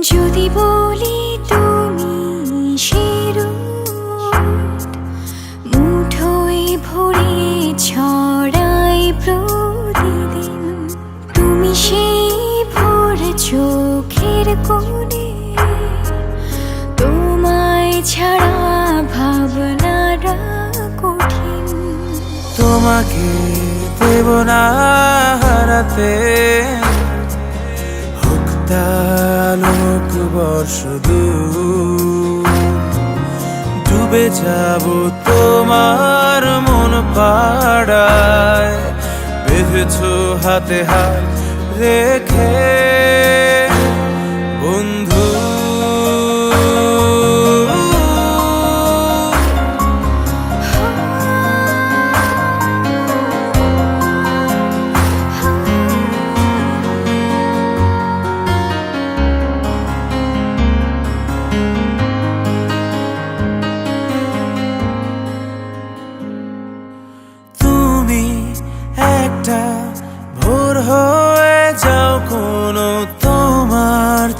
যদি বলি তুমি সেরু মুঠোয় ভরে ছড়াই প্রতিদিন, তুমি সেই ভোর চোখের কোণে, তোমায় ছাড়া ভাবনাটা কঠিন। তোমাকে দেব না হারাতে। বর্ষ। ডুবে যাব তোমার মন পাড়ায় বেঁধেছ হাতে হাত রেখে বন্ধু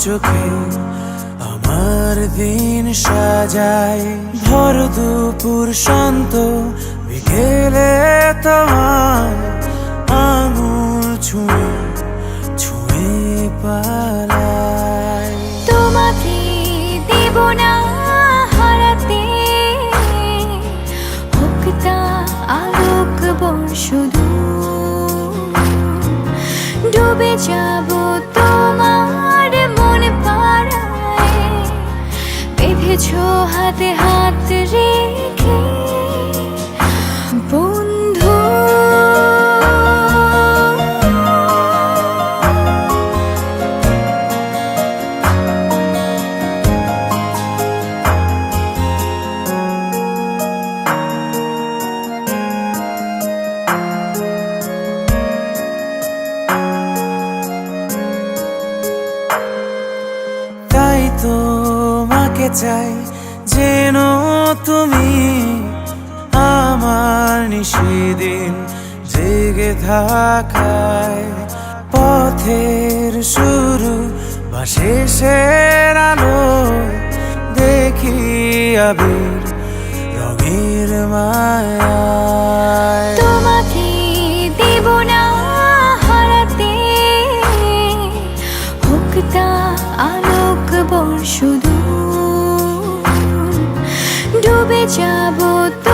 চোখে আমার দিন সাজায় ভর দুপুর শান্ত, বিকেলে তোমার আঙুল ছুঁয়ে ছুঁয়ে পালায় তোমাকে দেব না হারাতে হোক আলোক বর্ষ। ডুবে যাব হাতে হাত রেখে বন্ধু তাই তোমাকে চাই যেন তুমি আমার নিশিদিন জেগে থাকায় পথের শুরু বা শেষের আলো দেখি আবির রঙের মায়ায়। তোমাকে দেব না হারাতে হোক তা আলোক বর্ষ দূর। ডুবে যাব তো